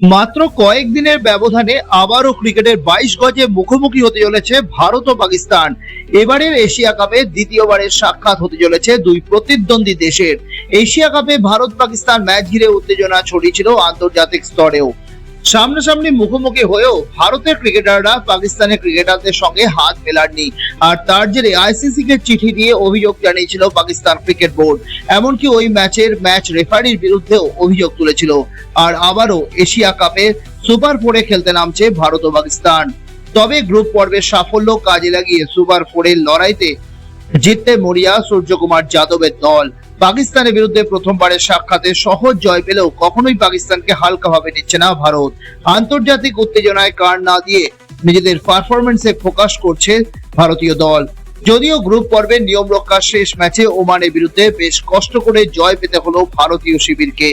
মাত্র কয়েকদিনের ব্যবধানে আবারও ক্রিকেটের বাইশ গজে মুখোমুখি হতে চলেছে ভারত ও পাকিস্তান। এবারের এশিয়া কাপে দ্বিতীয়বারের সাক্ষাৎ হতে চলেছে দুই প্রতিদ্বন্দ্বী দেশের। এশিয়া কাপে ভারত পাকিস্তান ম্যাচ ঘিরে উত্তেজনা ছড়িয়েছিল আন্তর্জাতিক স্তরেও। সামনাসামনি মুখোমুখি হয়েও ভারতের ক্রিকেটাররা পাকিস্তানের ক্রিকেটারদের সঙ্গে হাত মেলাননি। আর তার জেরে আইসিসি কে চিঠি দিয়ে অভিযোগ জানিয়েছিল পাকিস্তান ক্রিকেট বোর্ড। এমনকি ওই ম্যাচের ম্যাচ রেফারির বিরুদ্ধেও অভিযোগ তুলেছিল। আর আবারও এশিয়া কাপে সুপার ফোরে খেলতে নামছে ভারত ও পাকিস্তান। তবে গ্রুপ পর্বের সাফল্য কাজে লাগিয়ে সুপার ফোরের লড়াইতে জিততে মরিয়া সূর্যকুমার যাদবের দল। পাকিস্তানের বিরুদ্ধে প্রথমবারের সাক্ষাতে সহজ জয় পেলেও কখনোই পাকিস্তানকে হালকাভাবে নিচ্ছে না ভারত। আন্তর্জাতিক উত্তেজনায় কার না দিয়ে নিজেদের পারফরমেন্সে ফোকাস করছে ভারতীয় দল। যদিও গ্রুপ পর্বের নিয়ম রক্ষার শেষ ম্যাচে ওমানের বিরুদ্ধে বেশ কষ্ট করে জয় পেতে হলো ভারতীয় শিবিরকে,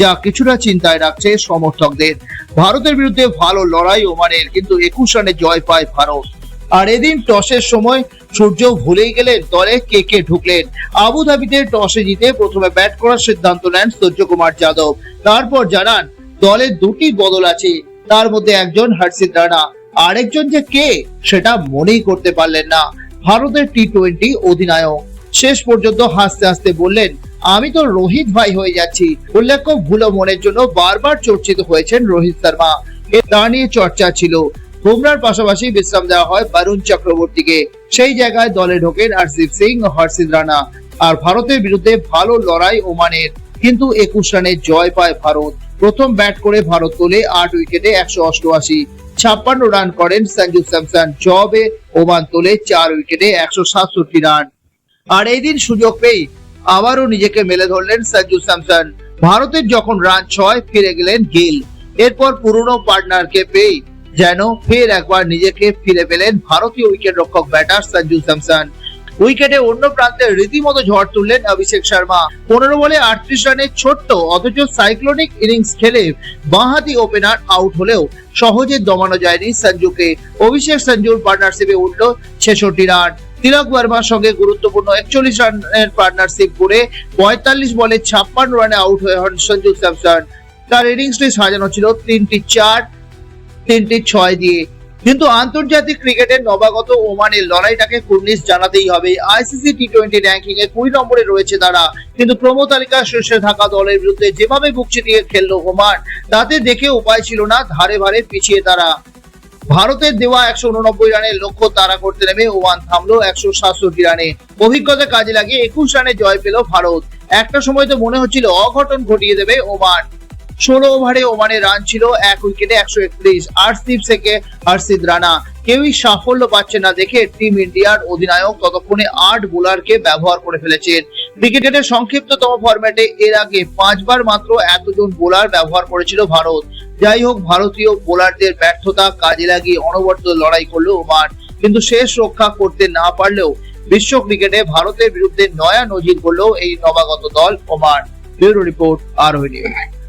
যা কিছুটা চিন্তায় রাখছে সমর্থকদের। ভারতের বিরুদ্ধে ভালো লড়াই ওমানের, কিন্তু একুশ রানে জয় পায় ভারত। আর এদিন টসের সময় সূর্য ভুলেই গেলেন দলে কে কে ঢুকলেন? আবুধাবিতে টসে জিতে প্রথমে ব্যাট করার সিদ্ধান্ত নেন সূর্যকুমার যাদব। তারপর জানান, দলে দুটি বদল আছে, তার মধ্যে একজন হর্ষিত রানা, আরেকজন যে কে সেটা মনেই করতে পারলেন না। ভারতের টি টোয়েন্টি অধিনায়ক। শেষ পর্যন্ত হাসতে হাসতে বললেন, আমি তো রোহিত ভাই হয়ে যাচ্ছি। উল্লেখ্য, ভুলো মনের জন্য বারবার চর্চিত হয়েছেন রোহিত শর্মা। তা নিয়ে চর্চা ছিল। বুমরার পাশাপাশি বিশ্রাম দেওয়া হয় বরুণ চক্রবর্তীকে। সেই জায়গায় দলে ঢোকেন হরদীপ সিং হর্ষিত রানা। আর ভারতের বিরুদ্ধে ভালো লড়াই ওমানের। কিন্তু একুশ রানে জয় পায় ভারত। প্রথম ব্যাট করে ভারত তোলে আট উইকেটে একশো অষ্টআশি। ছাপ্পান্ন রান করেন সঞ্জু স্যামসন। জবে ওমান তোলে চার উইকেটে একশো সাতষট্টি রান। আর এই দিন সুযোগ পেয়ে আবারও নিজেকে মেলে ধরলেন সঞ্জু স্যামসন। ভারতের যখন রান ছয়, ফিরে গেলেন গিল। এরপর পুরনো পার্টনারকে পেয়ে যেন ফের একবার নিজেকে ফিরে পেলেন ভারতীয় উইকেট রক্ষক ব্যাটার সঞ্জু স্যামসন। উইকেটে অন্য প্রান্তে রীতিমতো ঝড় তুললেন অভিষেক শর্মা। পনেরো বলে আটত্রিশ রানের ছোট্ট, অথচ সাইক্লোনিক ইনিংস খেলে বাঁহাতি ওপেনার আউট হলেও সহজে দমানো যায়নি সঞ্জুকে। অভিষেক সঞ্জুর পার্টনারশিপে উঠল ছেষট্টি রান। তিলক বর্মার সঙ্গে গুরুত্বপূর্ণ একচল্লিশ রানের পার্টনারশিপ করে পঁয়তাল্লিশ বলে ছাপ্পান্ন রানে আউট হয়ে হন সঞ্জু স্যামসন। তার ইনিংসটি সাজানো ছিল তিনটি চার তিনটি ছয় দিয়ে। কিন্তু আন্তর্জাতিক ক্রিকেটের নবাগত ওমানের লড়াইটাকে কুর্নিশ জানাতেই হবে। আইসিসি টি টোয়েন্টি র্যাঙ্কিং এ কুড়ি নম্বরে রয়েছে তারা। কিন্তু ক্রম তালিকার শীর্ষে থাকা দলের বিরুদ্ধে যেভাবে বুক চিতিয়ে খেললো ওমান, তাতে দেখে উপায় ছিল না, ধারে ভারে পিছিয়ে তারা। ভারতের দেওয়া একশো উননব্বই রানের লক্ষ্য তারা করতে নেমে ওমান থামলো একশো সাতষট্টি রানে। অভিজ্ঞতা কাজে লাগিয়ে একুশ রানে জয় পেল ভারত। একটা সময় তো মনে হচ্ছিল অঘটন ঘটিয়ে দেবে ওমান। ষোলো ওভারে ওমানের রান ছিল, এক উইকেটে একশো একত্রিশ। আরসিপ থেকে হর্ষিত রানা। কেউই সাফল্য পাচ্ছে না দেখে টিম ইন্ডিয়ার অধিনায়ক ততক্ষণে আট বোলারকে ব্যবহার করে ফেলেছেন। ক্রিকেটের সংক্ষিপ্ততম ফরম্যাটে এর আগে পাঁচবার মাত্র এতজন বোলার ব্যবহার করেছিল ভারত। যাই হোক, ভারতীয় বোলারদের ব্যর্থতা কাজে লাগিয়ে অনবরত লড়াই করল ওমান। কিন্তু শেষ রক্ষা করতে না পারলেও বিশ্ব ক্রিকেটে ভারতের বিরুদ্ধে নয়া নজির করল এই নবাগত দল Oman. Bureau report R news.